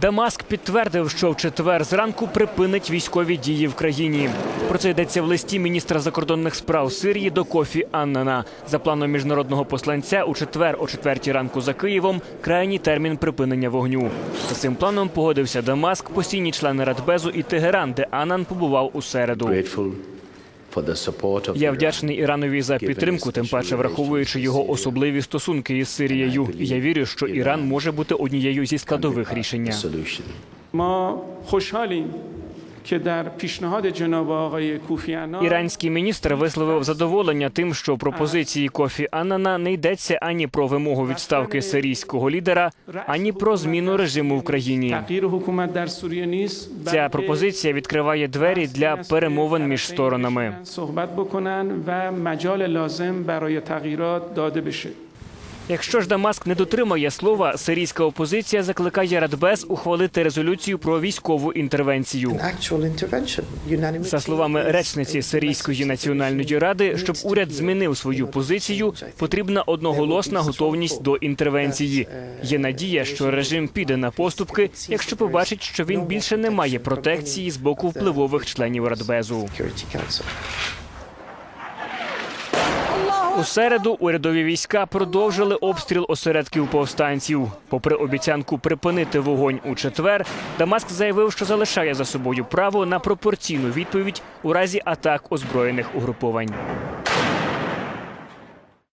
Дамаск підтвердив, що в четвер зранку припинить військові дії в країні. Про це йдеться в листі міністра закордонних справ Сирії до Кофі Аннана. За планом міжнародного посланця у четвер о четвертій ранку за Києвом крайній термін припинення вогню. За цим планом погодився Дамаск, постійні члени Радбезу і Тегеран, де Аннан побував у середу. Я вдячний Іранові за підтримку, тим паче враховуючи його особливі стосунки із Сирією. Я вірю, що Іран може бути однією зі складових рішення. Іранський міністр висловив задоволення тим, що в пропозиції Кофі анана не йдеться ані про вимогу відставки сирійського лідера, ані про зміну режиму в країні. Ця пропозиція відкриває двері для перемовин між сторонами. Якщо ж Дамаск не дотримає слова, сирійська опозиція закликає Радбез ухвалити резолюцію про військову інтервенцію. За словами речниці Сирійської національної ради, щоб уряд змінив свою позицію, потрібна одноголосна готовність до інтервенції. Є надія, що режим піде на поступки, якщо побачить, що він більше не має протекції з боку впливових членів Радбезу. У середу урядові війська продовжили обстріл осередків повстанців. Попри обіцянку припинити вогонь у четвер, Дамаск заявив, що залишає за собою право на пропорційну відповідь у разі атак озброєних угруповань.